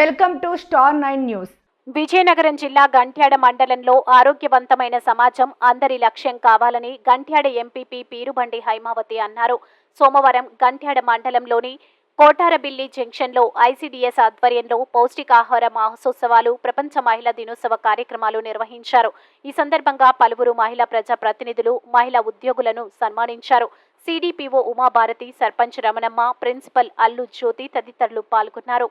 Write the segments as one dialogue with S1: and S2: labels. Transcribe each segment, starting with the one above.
S1: Welcome to Star Nine News.
S2: Vizianagaram జిల్లా గంట్యాడ మండలంలో ఆరోగ్యవంతమైన సమాజం అందరి లక్ష్యం కావాలని గంట్యాడ ఎంపీపీ పీరుబండి హైమావతి అన్నారు. సోమవారం గంట్యాడ మండలంలోని కోటారబిల్లి జంక్షన్లో ఐసీడీఎస్ ఆధ్వర్యంలో పౌష్టికాహార మహోత్సవాలు ప్రపంచ మహిళా దినోత్సవ కార్యక్రమాలు నిర్వహించారు. ఈ సందర్భంగా పలువురు మహిళా ప్రజా ప్రతినిధులు మహిళా ఉద్యోగులను సన్మానించారు. సిడిపిఓ ఉమాభారతి సర్పంచ్ రమణమ్మ ప్రిన్సిపల్ అల్లు జ్యోతి తదితరులు పాల్గొన్నారు.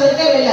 S3: வெட்ட வெள்ள